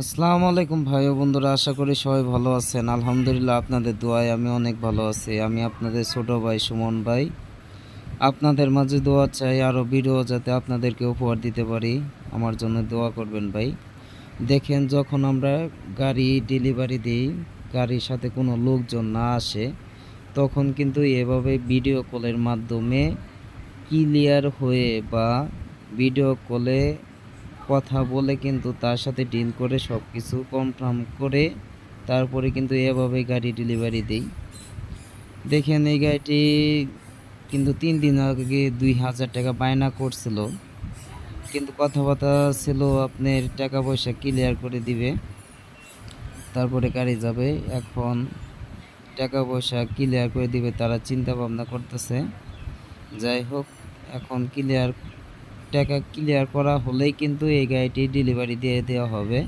আসসালামু আলাইকুম ভাই ও বন্ধুরা, আশা করি সবাই ভালো আছেন। আলহামদুলিল্লাহ আপনাদের দোয়ায় আমি অনেক ভালো আছি। আমি আপনাদের ছোট ভাই সুমন ভাই। আপনাদের মাঝে দোয়া চাই আরও ভিডিও যাতে আপনাদেরকে উপহার দিতে পারি। আমার জন্য দোয়া করবেন ভাই। দেখেন, যখন আমরা গাড়ি ডেলিভারি দিই, গাড়ির সাথে কোনো লোকজন না আসে, তখন কিন্তু এভাবে ভিডিও কলের মাধ্যমে ক্লিয়ার হয়ে বা ভিডিও কলে কথা বলে কিন্তু তার সাথে ডিল করে সব কিছু কনফার্ম করে তারপরে কিন্তু এভাবে গাড়ি ডেলিভারি দিই। দেখেন এই গাড়িটি কিন্তু তিন দিন আগে দুই হাজার টাকা বায়না করছিল। কিন্তু কথাবার্তা ছিল আপনার টাকা পয়সা ক্লিয়ার করে দিবে, তারপরে গাড়ি যাবে। এখন টাকা পয়সা ক্লিয়ার করে দিবে তারা চিন্তা ভাবনা করতেছে। যাই হোক, এখন ক্লিয়ার টাকা ক্লিয়ার করা হলেই কিন্তু এই গাড়িটি ডেলিভারি দিয়ে দেওয়া হবে।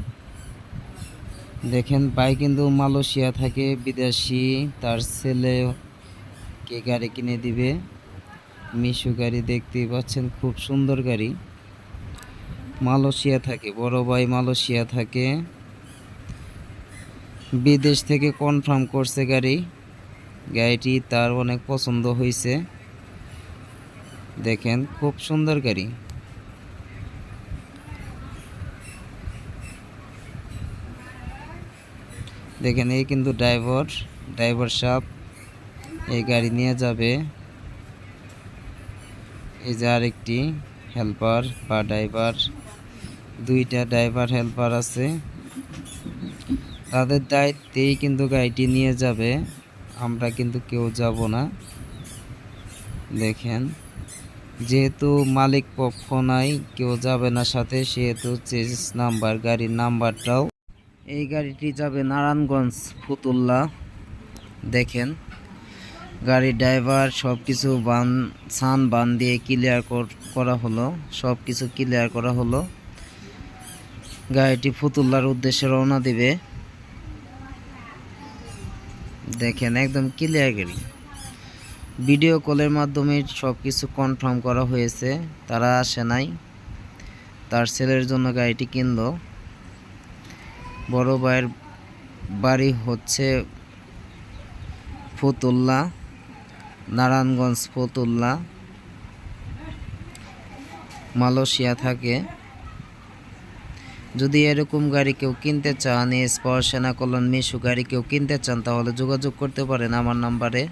দেখেন ভাই কিন্তু মালয়েশিয়া থাকে বিদেশি, তার ছেলে কে গাড়ি কিনে দিবে? মিশু গাড়ি দেখতেই পাচ্ছেন, খুব সুন্দর গাড়ি। মালয়েশিয়া থাকে, বড় ভাই মালয়েশিয়া থাকে। বিদেশ থেকে কনফার্ম করছে গাড়ি। গাড়িটি তার অনেক পছন্দ হয়েছে। দেখেন, খুব সুন্দর গাড়ি। দেখেন, এই কিন্তু ড্রাইভার ড্রাইভার সাহেব এই গাড়ি নিয়ে যাবে। এই যে আরেকটি হেল্পার বা ড্রাইভার দুইটা ড্রাইভার হেল্পার আছে। তাদের দায়িত্বেই কিন্তু গাড়িটি নিয়ে যাবে। আমরা কিন্তু কেউ যাব না। দেখেন, যেহেতু মালিক পক্ষ নাই, কেউ যাবে না সাথে, সেহেতু চেস নাম্বার, গাড়ির নাম্বারটাও এই গাড়িটি যাবে নারায়ণগঞ্জ ফুতুল্লা দেখেন গাড়ির ড্রাইভার সব কিছু বান, সান বান দিয়ে ক্লিয়ার করা হলো সব কিছু ক্লিয়ার করা হলো। গাড়িটি ফুতুল্লার উদ্দেশ্যে রওনা দিবে। দেখেন, একদম ক্লিয়ার গাড়ি। ভিডিও কলের মাধ্যমে সব কিছু কনফার্ম করা হয়েছে, তারা আসে নাই। তার ছেলের জন্য গাড়িটি কিনলো। বড় ভাইয়ের বাড়ি হচ্ছে ফতুল্লা, নারায়ণগঞ্জ ফতুল্লা, মালয়েশিয়া থাকে। যদি এরকম গাড়ি কেউ কিনতে চান স্পর সেনা কল্যাণ মিশু, গাড়ি কেউ কিনতে চান, তাহলে যোগাযোগ করতে পারেন আমার নাম্বারে।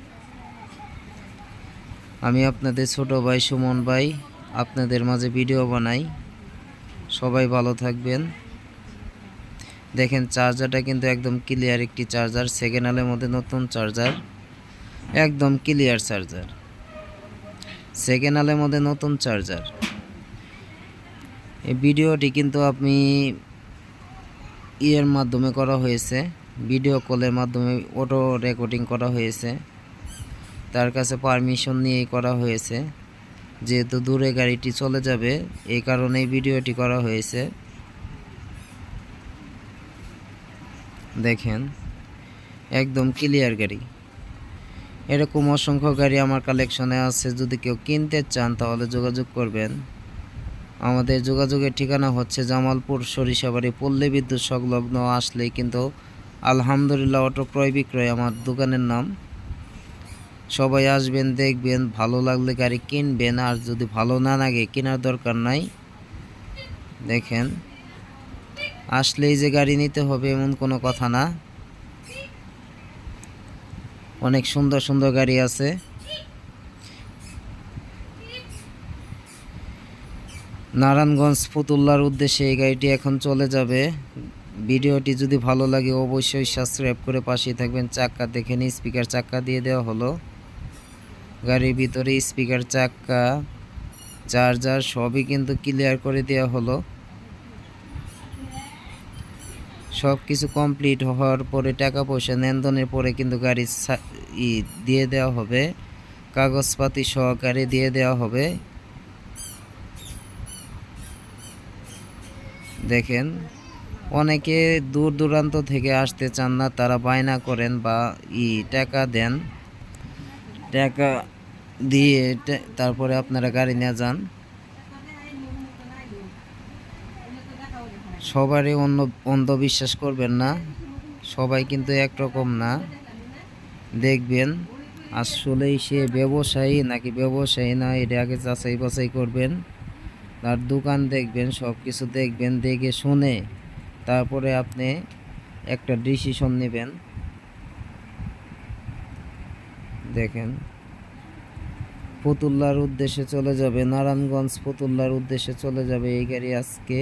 আমি আপনাদের ছোট ভাই সুমন ভাই, আপনাদের মাঝে ভিডিও বানাই। সবাই ভালো থাকবেন। দেখেন চার্জারটা কিন্তু একদম ক্লিয়ার একটি চার্জার সেকেন্ড হ্যান্ডের মধ্যে নতুন চার্জার একদম ক্লিয়ার চার্জার সেকেন্ড হ্যান্ডের মধ্যে নতুন চার্জার এই ভিডিওটি কিন্তু আপনি ইয়ের মাধ্যমে করা হয়েছে ভিডিও কলের মাধ্যমে অটো রেকর্ডিং করা হয়েছে। তার কাছে পারমিশন নিয়েই করা হয়েছে, যেহেতু দূরে গাড়িটি চলে যাবে, এই কারণেই ভিডিওটি করা হয়েছে। দেখেন, একদম ক্লিয়ার গাড়ি। এরকম অসংখ্য গাড়ি আমার কালেকশনে আছে, যদি কেউ কিনতে চান তাহলে যোগাযোগ করবেন। আমাদের যোগাযোগের ঠিকানা হচ্ছে জামালপুর, সরিষাবাড়ি, পল্লী বিদ্যুৎ সংলগ্ন, আসলেই কিন্তু আলহামদুলিল্লাহ অটো ক্রয় বিক্রয় আমার দোকানের নাম। সবাই আসবেন, দেখবেন, ভালো লাগলে গাড়ি কিনবেন, আর যদি ভালো না লাগে, কেনার দরকার নাই। দেখেন। আসলেই যে গাড়ি নিতে হবে এমন কোনো কথা না। অনেক সুন্দর সুন্দর গাড়ি আছে। নারায়ণগঞ্জ ফুতুল্লার উদ্দেশ্যে এই গাড়িটি এখন চলে যাবে। ভিডিওটি যদি ভালো লাগে অবশ্যই সাবস্ক্রাইব করে পাশেই থাকবেন। চাক্কা দেখে নিই স্পিকার চাক্কা দিয়ে দেওয়া হলো। গাড়ির ভিতরে স্পিকার চাক্কা চার্জার সবই কিন্তু ক্লিয়ার করে দেওয়া হলো। সব কিছু কমপ্লিট হওয়ার পরে টাকা পয়সা লেনদেনের পরে কিন্তু গাড়ি ই দিয়ে দেওয়া হবে। কাগজপাতি সহকারে দিয়ে দেওয়া হবে। দেখেন, অনেকে দূর দূরান্ত থেকে আসতে চান না, তারা বায়না করেন বা ই টাকা দেন। টাকা দিয়ে তারপরে আপনারা গাড়ি নিয়ে যান। সবারই অন্য অন্ধবিশ্বাস করবেন না। সবাই কিন্তু একরকম না। দেখবেন, আসলেই সে ব্যবসায়ী নাকি ব্যবসায়ী না, এটা আগে যাচাই বাছাই করবেন। তার দোকান দেখবেন সব কিছু দেখবেন, দেখে শুনে তারপরে আপনি একটা ডিসিশন নেবেন। দেখেন ফতুল্লার উদ্দেশ্যে চলে যাবে, নারায়ণগঞ্জ ফতুল্লার উদ্দেশ্যে চলে যাবে এই গাড়ি আজকে।